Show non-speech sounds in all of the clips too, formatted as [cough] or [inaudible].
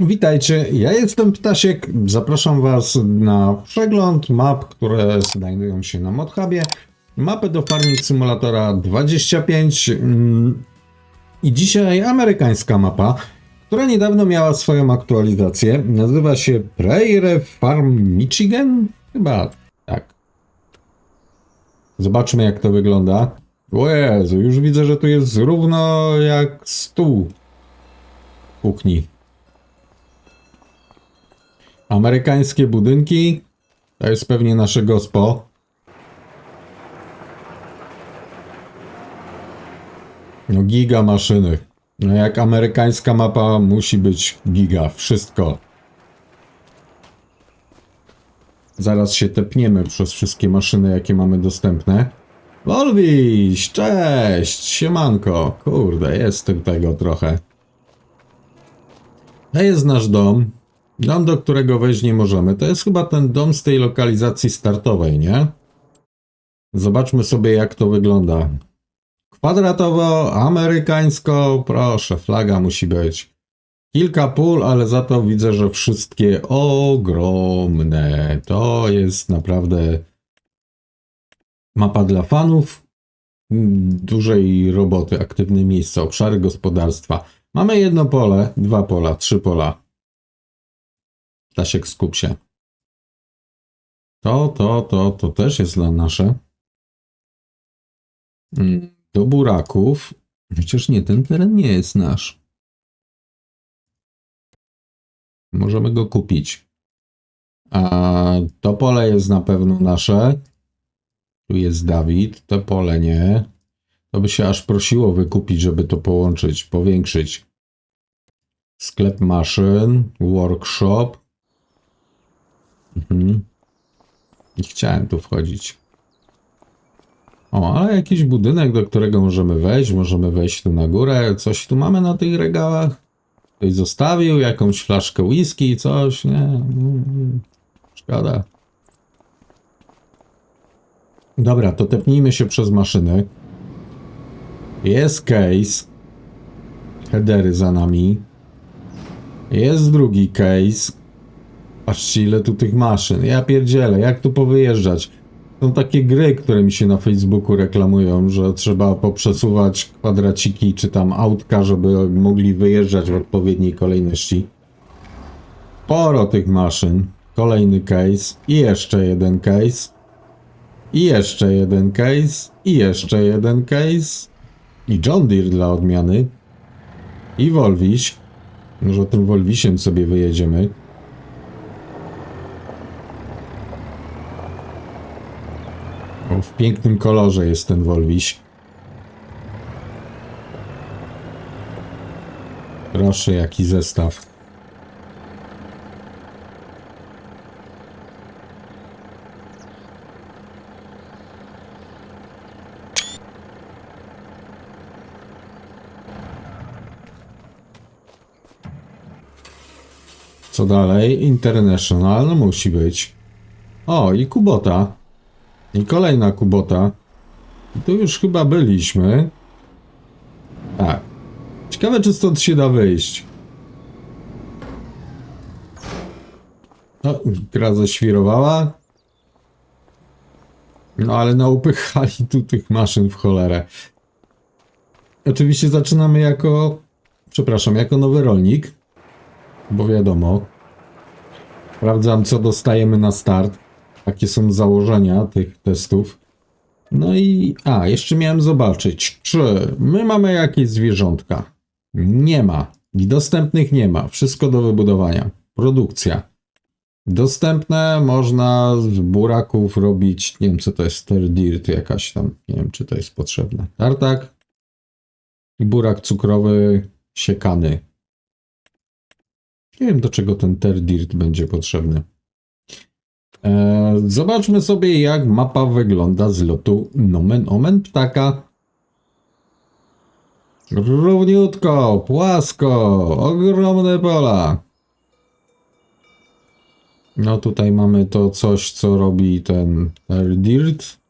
Witajcie, ja jestem Ptasiek. Zapraszam Was na przegląd map, które znajdują się na ModHubie. Mapę do Farming Simulatora 25 mm, i dzisiaj amerykańska mapa, która niedawno miała swoją aktualizację. Nazywa się Prairie Farm Michigan? Chyba tak. Zobaczmy jak to wygląda. O Jezu, już widzę, że tu jest równo jak stół kuchni. Amerykańskie budynki. To jest pewnie nasze gospo. No giga maszyny. No jak amerykańska mapa musi być giga. Wszystko. Zaraz się tepniemy przez wszystkie maszyny, jakie mamy dostępne. Wolwiś, cześć, siemanko. Kurde, jest tu tego trochę. To jest nasz dom. Dom, do którego wejść nie możemy. To jest chyba ten dom z tej lokalizacji startowej, nie? Zobaczmy sobie, jak to wygląda. Kwadratowo, amerykańsko, proszę, flaga musi być. Kilka pól, ale za to widzę, że wszystkie ogromne. To jest naprawdę mapa dla fanów dużej roboty, aktywne miejsca, obszary gospodarstwa. Mamy jedno pole, dwa pola, trzy pola. Stasiek, skup się. To, to, to, to też jest dla nasze. Mm, Do buraków. Przecież nie, ten teren nie jest nasz. Możemy go kupić. A to pole jest na pewno nasze. Tu jest Dawid. To pole nie. To by się aż prosiło wykupić, żeby to połączyć, powiększyć. Sklep maszyn, workshop. Mhm. Nie chciałem tu wchodzić. O, ale jakiś budynek, do którego możemy wejść. Możemy wejść tu na górę. Coś tu mamy na tych regałach? Ktoś zostawił jakąś flaszkę whisky, coś, nie? Szkoda. Dobra, to tepnijmy się przez maszyny. Jest case. Headery za nami. Jest drugi case. Patrzcie ile tu tych maszyn. Ja pierdzielę, jak tu powyjeżdżać? Są takie gry, które mi się na Facebooku reklamują, że trzeba poprzesuwać kwadraciki czy tam autka, żeby mogli wyjeżdżać w odpowiedniej kolejności. Sporo tych maszyn. Kolejny case. I jeszcze jeden case. I jeszcze jeden case. I jeszcze jeden case. I John Deere dla odmiany. I Volviś. Może tym Volvisiem sobie wyjedziemy. W pięknym kolorze jest ten Wolwiś. Proszę, jaki zestaw. Co dalej? International musi być. O, i Kubota. I kolejna Kubota. Tu już chyba byliśmy. Tak. Ciekawe, czy stąd się da wyjść. No, gra zaświrowała. No, ale naupychali tu tych maszyn w cholerę. Oczywiście zaczynamy jako... Przepraszam, jako nowy rolnik. Bo wiadomo. Sprawdzam, co dostajemy na start. Jakie są założenia tych testów. No i, a, jeszcze miałem zobaczyć, czy my mamy jakieś zwierzątka. Nie ma. Dostępnych nie ma. Wszystko do wybudowania. Produkcja. Dostępne można z buraków robić, nie wiem co to jest, terdirt jakaś tam, nie wiem czy to jest potrzebne. Tartak i burak cukrowy siekany. Nie wiem do czego ten terdirt będzie potrzebny. E, Zobaczmy sobie, jak mapa wygląda z lotu Nomen Omen Ptaka. Równiutko, płasko, ogromne pola. No tutaj mamy to coś, co robi ten Dirt.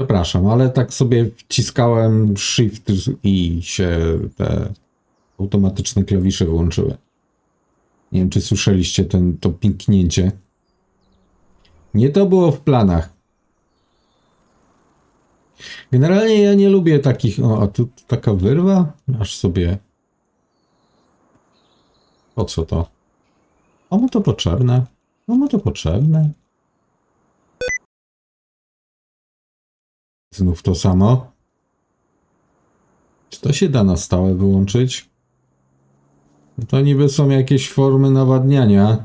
Przepraszam, ale tak sobie wciskałem shift i się te automatyczne klawisze wyłączyły. Nie wiem, czy słyszeliście ten, to pięknięcie. Nie to było w planach. Generalnie ja nie lubię takich. O, a tu taka wyrwa? Aż sobie. Po co to? O, mu to potrzebne. O, mu to potrzebne. Znów to samo. Czy to się da na stałe wyłączyć? No To niby są jakieś formy nawadniania.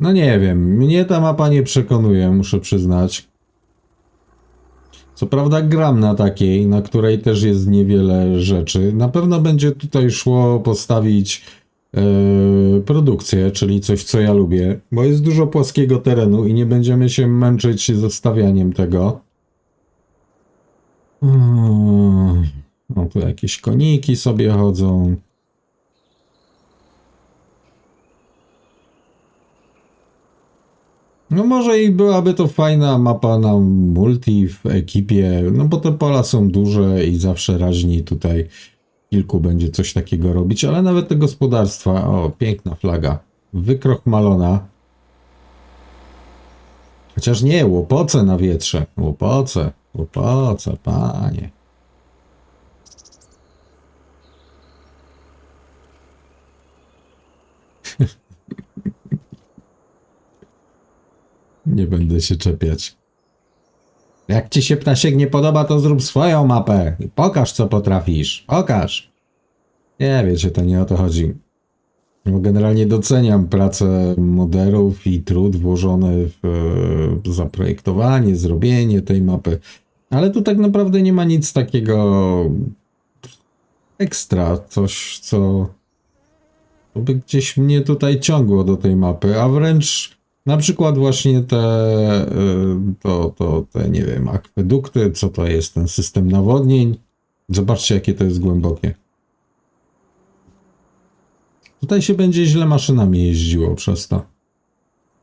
No nie wiem, mnie ta mapa nie przekonuje, muszę przyznać. Co prawda gram na takiej, na której też jest niewiele rzeczy. Na pewno będzie tutaj szło postawić produkcję, czyli coś, co ja lubię, bo jest dużo płaskiego terenu i nie będziemy się męczyć ze stawianiem tego. Hmm. O, tu jakieś koniki sobie chodzą. No może i byłaby to fajna mapa na multi w ekipie, no bo te pola są duże i zawsze raźniej tutaj kilku będzie coś takiego robić, ale nawet te gospodarstwa, o piękna flaga, wykrochmalona. Chociaż nie, łopoce na wietrze, łopoce, łopoce, panie. [laughs] Nie będę się czepiać. Jak ci się ptasiek nie podoba, to zrób swoją mapę. i Pokaż, co potrafisz. Pokaż. Nie, wiecie, to nie o to chodzi. Bo generalnie doceniam pracę moderów i trud włożony w e, zaprojektowanie, zrobienie tej mapy. Ale tu tak naprawdę nie ma nic takiego ekstra, coś, co by gdzieś mnie tutaj ciągło do tej mapy, a wręcz na przykład właśnie te, y, to, to, te, nie wiem, akwedukty, co to jest ten system nawodnień. Zobaczcie, jakie to jest głębokie. Tutaj się będzie źle maszynami jeździło przez to.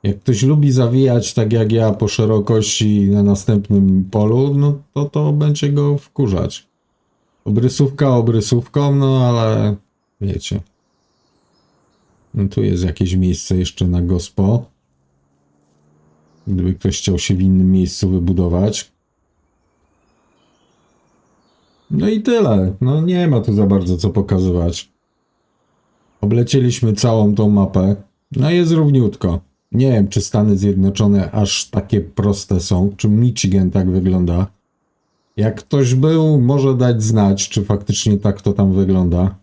Jak ktoś lubi zawijać tak jak ja po szerokości na następnym polu, no to to będzie go wkurzać. Obrysówka obrysówką, no ale wiecie. No tu jest jakieś miejsce jeszcze na gospo. Gdyby ktoś chciał się w innym miejscu wybudować. No i tyle. No nie ma tu za bardzo co pokazywać. Oblecieliśmy całą tą mapę. No jest równiutko. Nie wiem, czy Stany Zjednoczone aż takie proste są, czy Michigan tak wygląda. Jak ktoś był, może dać znać, czy faktycznie tak to tam wygląda.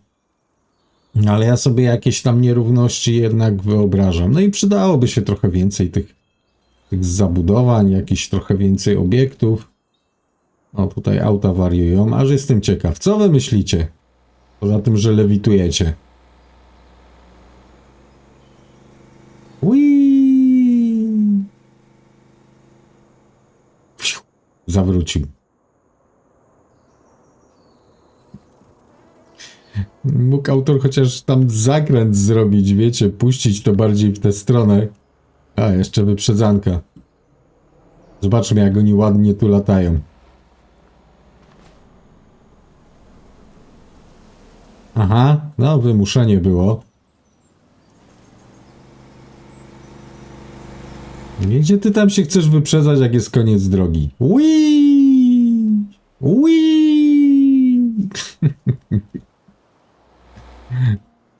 No, Ale ja sobie jakieś tam nierówności jednak wyobrażam. No i przydałoby się trochę więcej tych, tych zabudowań, jakiś trochę więcej obiektów. O, tutaj auta wariują, aż jestem ciekaw. Co wy myślicie? Poza tym, że lewitujecie. Ui. Fiu. Zawrócił. Mógł autor chociaż tam zakręt zrobić, wiecie, puścić to bardziej w tę stronę. A, jeszcze wyprzedzanka. Zobaczmy, jak oni ładnie tu latają. Aha, no wymuszenie było. Gdzie ty tam się chcesz wyprzedzać, jak jest koniec drogi? Wii! Wii!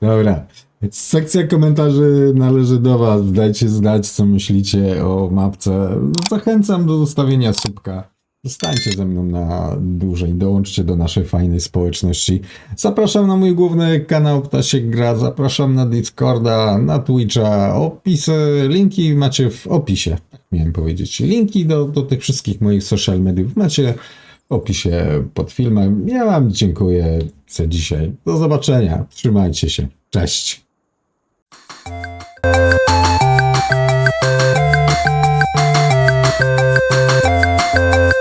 [laughs] Dobra. Sekcja komentarzy należy do Was. Dajcie znać, co myślicie o mapce. Zachęcam do zostawienia subka. Zostańcie ze mną na dłużej. Dołączcie do naszej fajnej społeczności. Zapraszam na mój główny kanał Ptasiek Gra. Zapraszam na Discorda, na Twitcha. Opisy, linki macie w opisie. Tak miałem powiedzieć. Linki do, do tych wszystkich moich social mediów macie w opisie pod filmem. Ja Wam dziękuję za dzisiaj. Do zobaczenia. Trzymajcie się. Cześć. Thank you.